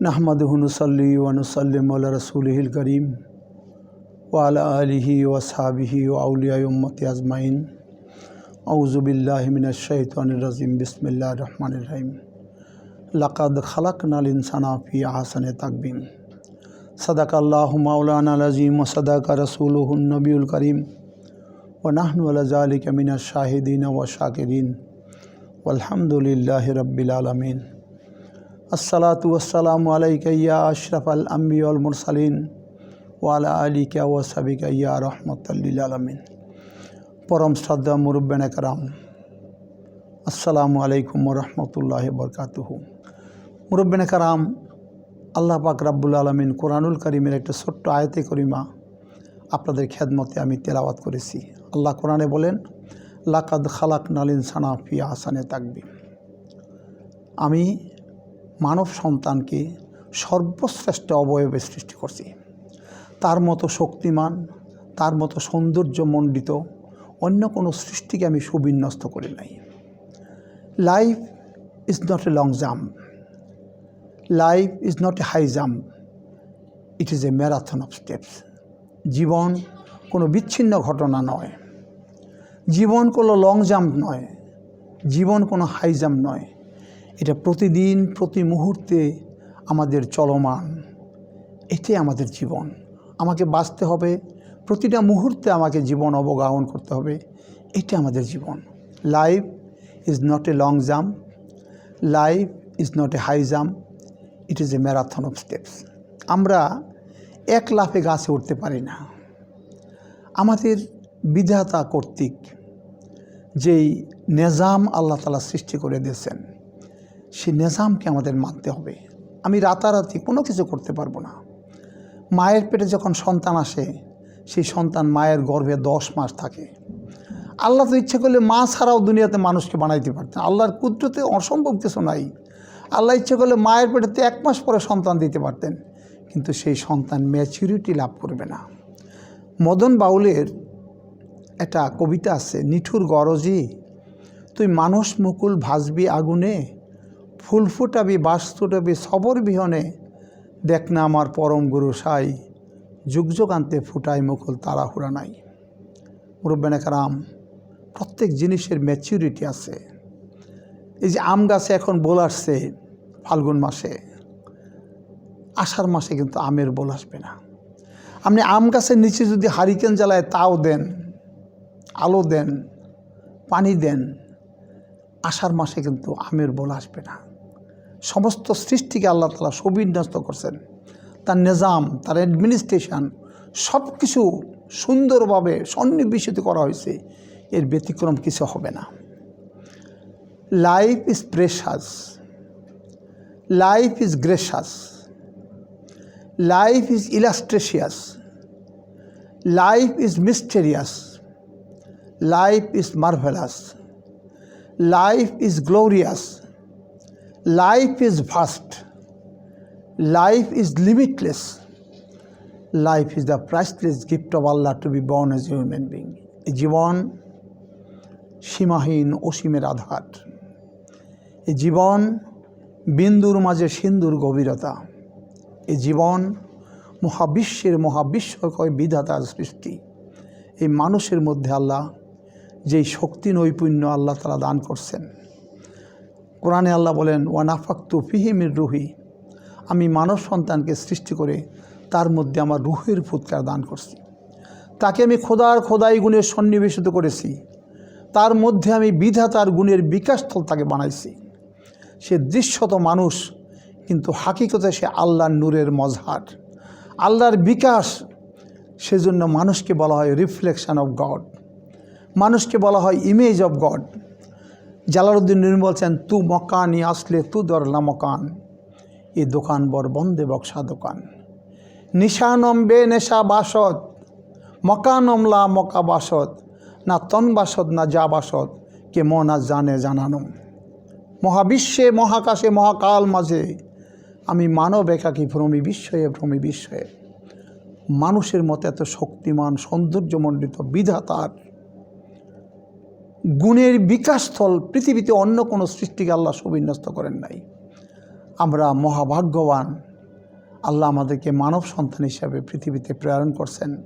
নাহমাদুহনুসল্লি ওয়ানুসাল্লিম রসুলহিল করিম ওয়ালা আলিহি ওয়াসাবিহি ও আউলিয়া উম্মতি আজমাইন আউজুবিল্লাহমিনশাইতানির রাজিম বিসমিল্লা রহমান রহিম লাকাদ খালাক নাল ইনসানা ফি আহসানে তাকবিম সদাক আল্লাহ মাওলানা আজিম ও সদাকা রসুলহুন নবীল করিম ও নাহনু আলা জালিক মিনা শাহিদিন ও শাকিরিন আলহামদুলিল্লাহ রব্বিল আলমিন আসসালাতু ওয়াসসালামু আলাইকা ইয়া আশরাফাল আম্বিউল মুরসালিন ওয়ালা আলিকা ওয়া সাবিকা ইয়া রহমতুল্লিল আলমিন। পরম শ্রদ্ধা মুরব্বেন একরাম, আসসালামু আলাইকুম রহমতুল্লাহ বরকাতুহু। মুরব্বেন একরাম, আল্লাহ পাক রাব্বুল আলমিন কোরআনুল করিমের একটা ছোট্ট আয়তে করিমা আপনাদের খেদমতে আমি তেলাওয়াত করেছি। আল্লাহ কোরআনে বলেন, লাকাদ খালাক নালিন সানা ফি আসানে তাকবি আমি মানব সন্তানকে সর্বশ্রেষ্ঠ অবয়বে সৃষ্টি করছি। তার মতো শক্তিমান, তার মতো সৌন্দর্যমণ্ডিত অন্য কোনো সৃষ্টিকে আমি সুবিন্যস্ত করি নাই। Life is not a long jump life is not a high jump it is a marathon of steps জীবন কোনো বিচ্ছিন্ন ঘটনা নয়। জীবন কোনো লং জাম্প নয়। জীবন কোনো হাই জাম্প নয়। এটা প্রতিদিন, প্রতি মুহূর্তে আমাদের চলমান। এটাই আমাদের জীবন। আমাকে বাঁচতে হবে, প্রতিটা মুহূর্তে আমাকে জীবন অবগাহন করতে হবে। এটা আমাদের জীবন। Life is not a long jump life is not a high jump it is a marathon of steps আমরা এক লাফে গাছে উঠতে পারি না। আমাদের বিধাতা কর্তৃক যেই নেজাম আল্লাহ তালা সৃষ্টি করে দিয়েছেন সেই নেজামকে আমাদের মানতে হবে। আমি রাতারাতি কোনো কিছু করতে পারব না। মায়ের পেটে যখন সন্তান আসে, সেই সন্তান মায়ের গর্ভে দশ মাস থাকে। আল্লাহ তো ইচ্ছে করলে মা ছাড়াও দুনিয়াতে মানুষকে বানাইতে পারতেন। আল্লাহর কুদ্রতে অসম্ভব কিছু নাই। আল্লাহ ইচ্ছে করলে মায়ের পেটেতে এক মাস পরে সন্তান দিতে পারতেন। কিন্তু সেই সন্তান ম্যাচুরিটি লাভ করবে না। মদন বাউলের একটা কবিতা আছে, নিঠুর গরজি, তুই মানুষ মুকুল ভাসবি আগুনে ফুল ফুটাবি বাস ফুটাবি সবর বিহনে দেখ না আমার পরম গুরু সাই। যুগ যুগান্তে ফুটাই মুকুল তাড়াহুড়া নাই। মুরব্বেনাকারাম প্রত্যেক জিনিসের ম্যাচিউরিটি আছে। এই যে আম গাছে এখন বোল আসছে ফাল্গুন মাসে, আষাঢ় মাসে কিন্তু আমের বোল আসবে না। আপনি আম গাছের নিচে যদি হারিকেন জ্বালায় তাও দেন, আলো দেন, পানি দেন, আষাঢ় মাসে কিন্তু আমের বোল আসবে না। সমস্ত সৃষ্টিকে আল্লাহ তালা সুবিন্যস্ত করছেন। তার নিজাম, তার অ্যাডমিনিস্ট্রেশন সব কিছু সুন্দরভাবে সন্নিবেশিত করা হয়েছে। এর ব্যতিক্রম কিছু হবে না। Life is precious life is gracious life is illustrious life is mysterious life is marvellous life is glorious life is vast life is limitless life is the priceless gift of Allah to be born as human being এই জীবন সীমাহীন অসীমের আধার এই জীবন বিন্দুর মাঝে সিন্দুর গভীরতা। এই জীবন মহাবিশ্বের মহাবিশ্বকয় বিধাতার সৃষ্টি। এই মানুষের মধ্যে আল্লাহ যেই শক্তি নৈপুণ্য আল্লাহ তালা দান করছেন। কোরআনে আল্লাহ বলেন, ওয়ানাফাক্তু ফিহিমির রুহি। আমি মানব সন্তানকে সৃষ্টি করে তার মধ্যে আমার রুহের ফুৎকার দান করছি। তাকে আমি খোদার খোদাই গুণের সন্নিবেশিত করেছি। তার মধ্যে আমি বিধাতার গুণের বিকাশস্থল তাকে বানাইছি। সে দৃশ্যত মানুষ, কিন্তু হাকিকতে সে আল্লাহর নূরের মজহার। আল্লাহর বিকাশ, সেজন্য মানুষকে বলা হয় রিফ্লেকশন অফ গড মানুষকে বলা হয় image of God Jalaluddin Nuri বলছেন, তু মকানি আসলে তু দরলা মকান। এ দোকান বর বন্দে বক্সা দোকান। নিশানম বে নেশা বাসদ মকানমলা মকা বাসদ না তন বাসদ না যা বাসদ কে মনা জানে জানানো মহাবিশ্বে, মহাকাশে, মহাকাল মাঝে, আমি মানব একাকী ভ্রমী বিস্ময়ে ভ্রমী বিস্ময়ে। মানুষের মতো এত শক্তিমান, সৌন্দর্যমণ্ডিত বিধাতার গুণের বিকাশস্থল পৃথিবীতে অন্য কোনো সৃষ্টিকে আল্লাহ সুবিন্যস্ত করেন নাই। আমরা মহাভাগ্যবান। আল্লাহ আমাদেরকে মানব সন্তান হিসাবে পৃথিবীতে প্রেরণ করছেন।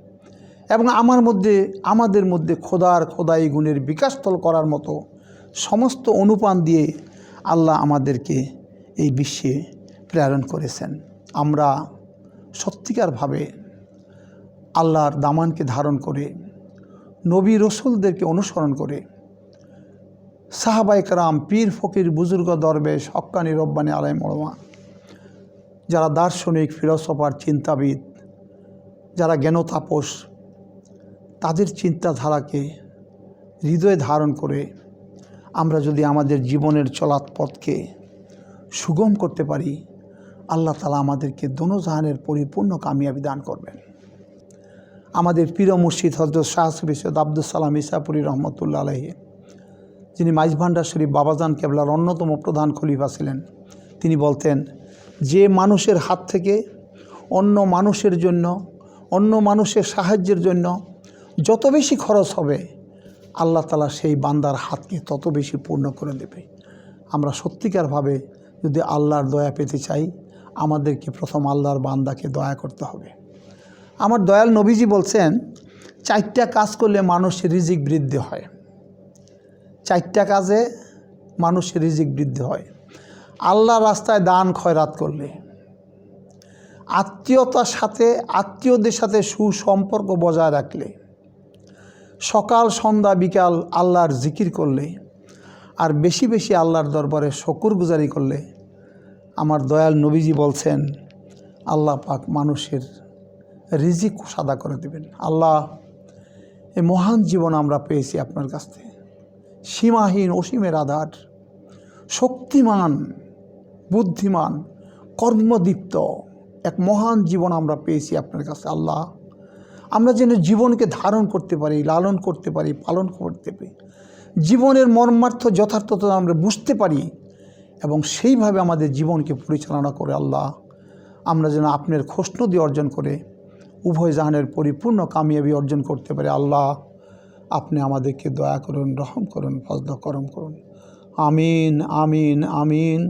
এবং আমার মধ্যে, আমাদের মধ্যে খোদার খোদাই গুণের বিকাশতল করার মতো সমস্ত অনুপান দিয়ে আল্লাহ আমাদেরকে এই বিশ্বে প্রেরণ করেছেন। আমরা সত্যিকারভাবে আল্লাহর দামানকে ধারণ করে, নবী রসুলদেরকে অনুসরণ করে সাহাবাইকরাম পীর ফকির, বুজুর্গ, দরবেশ, হক্কানি, রব্বানি আলাই মরমা যারা দার্শনিক, ফিলসফার, চিন্তাবিদ, যারা জ্ঞানতাপস, তাদের চিন্তাধারাকে হৃদয়ে ধারণ করে আমরা যদি আমাদের জীবনের চলাৎ পথকে সুগম করতে পারি, আল্লাহ তালা আমাদেরকে দোনোজাহানের পরিপূর্ণ কামিয়াবি দান করবেন। আমাদের প্রিয় মুর্শিদ হজরত শাহ সৈয়দ আব্দুল সালাম ইসাপুরি রহমতুল্লা আলহী যিনি মাইজভান্ডার শরীফ বাবাজান কেবলার অন্যতম প্রধান খলিফা ছিলেন। তিনি বলতেন, যে মানুষের হাত থেকে, অন্য মানুষের জন্য, অন্য মানুষের সাহায্যের জন্য যত বেশি খরচ হবে, আল্লাহ তালা সেই বান্দার হাতকে তত বেশি পূর্ণ করে দেবে। আমরা সত্যিকারভাবে যদি আল্লাহর দয়া পেতে চাই, আমাদেরকে প্রথম আল্লাহর বান্দাকে দয়া করতে হবে। আমার দয়াল নবীজি বলছেন, চারটা কাজ করলে মানুষের রিজিক বৃদ্ধি হয়। চারটা কাজে মানুষের রিজিক বৃদ্ধি হয়। আল্লাহ রাস্তায় দান খয়রাত করলে। আত্মীয়তার সাথে, আত্মীয়দের সাথে সুসম্পর্ক বজায় রাখলে। সকাল, সন্ধ্যা, বিকাল আল্লাহর জিকির করলে আর বেশি বেশি আল্লাহর দরবারে শকুর গুজারি করলে। আমার দয়াল নবীজি বলছেন, আল্লাহ পাক মানুষের রিজিক সাদা করে দেবেন। আল্লাহ এই মহান জীবন আমরা পেয়েছি আপনার কাছ থেকে। সীমাহীন, অসীমের আধার। শক্তিমান, বুদ্ধিমান, কর্মদীপ্ত এক মহান জীবন আমরা পেয়েছি আপনার কাছে, আল্লাহ। আমরা যেন জীবনকে ধারণ করতে পারি, লালন করতে পারি, পালন করতে পারি। জীবনের মর্মার্থ যথার্থতা আমরা বুঝতে পারি এবং সেইভাবে আমাদের জীবনকে পরিচালনা করে আল্লাহ। আমরা যেন আপনার খোসনদি অর্জন করে উভয় জাহানের পরিপূর্ণ কামিয়াবি অর্জন করতে পারি আল্লাহ। আপনি আমাদেরকে দয়া করুন, রহম করুন, ফজল করম করুন। আমিন আমিন আমিন।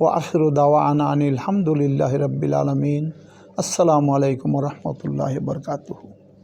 ও আসর দাওয়া আনা আনিল হামদুলিল্লাহ রব্বিল আলমিন। আসসালামু আলাইকুম রহমতুল্লাহ বরকাতুহু।